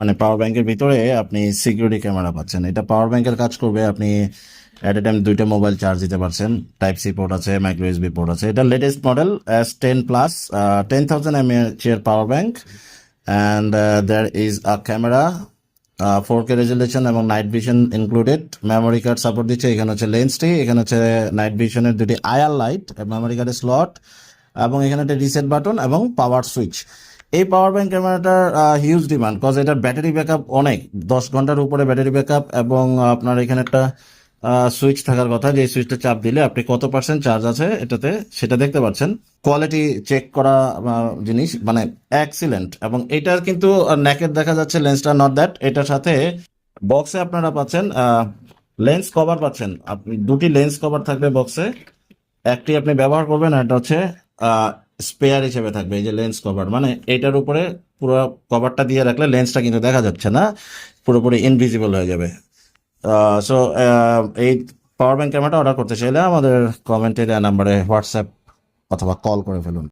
মানে পাওয়ার ব্যাংকের ভিতরে আপনি সিকিউরিটি ক্যামেরা পাচ্ছেন। এটা পাওয়ার ব্যাংকের কাজ করবে, আপনি অ্যাট এ টাইম দুইটা মোবাইল চার্জ দিতে পারছেন। টাইপ সি পোর্ট আছে মাইক্রো এসবি পোর্ট আছে। এটা latest model S ten plus ten thousand M এর power bank and there is a camera four K resolution এবং night vision included memory card support দিচ্ছে, এখানে হচ্ছে লেন্সটি এখানে হচ্ছে নাইট ভিশনের দুটি আয়ার লাইট মেমোরি কার্ডের স্লট এবং এখানে একটা রিসেট বাটন এবং পাওয়ার সুইচ এই পাওয়ার ব্যাংক ক্যামেরাটার হিউজ ডিমান্ড কজ এটার ব্যাটারি ব্যাকআপ অনেক। দশ ঘণ্টার উপরে ব্যাটারি ব্যাকআপ এবং আপনার এখানে একটা সুইচ থাকার কথা। যে সুইচটা চাপ দিলে আপনি কত পার্সেন্ট চার্জ আছে এটাতে, সেটা দেখতে পাচ্ছেন। কোয়ালিটি চেক করা জিনিস মানে এক্সিলেন্ট এবং এটার কিন্তু নেকের দেখা যাচ্ছে লেন্সটা নট দ্যাট এটার সাথে বক্সে আপনারা পাচ্ছেন লেন্স কভার পাচ্ছেন। আপনি দুটি লেন্স কভার থাকবে বক্সে একটি আপনি ব্যবহার করবেন, আর এটা হচ্ছে স্পেয়ার হিসেবে থাকবে, এই যে লেন্স কভার। মানে এটার উপরে পুরো কভারটা দিয়ে রাখলে লেন্সটা কিন্তু দেখা যাচ্ছে না, পুরোপুরি ইনভিজিবল হয়ে যাবে। সো এই পাওয়ার ব্যাংক ক্যামেরাটা অর্ডার করতে চাইলে আমাদের কমেন্টে দেওয়া নাম্বারে হোয়াটসঅ্যাপ অথবা কল করে ফেলুন।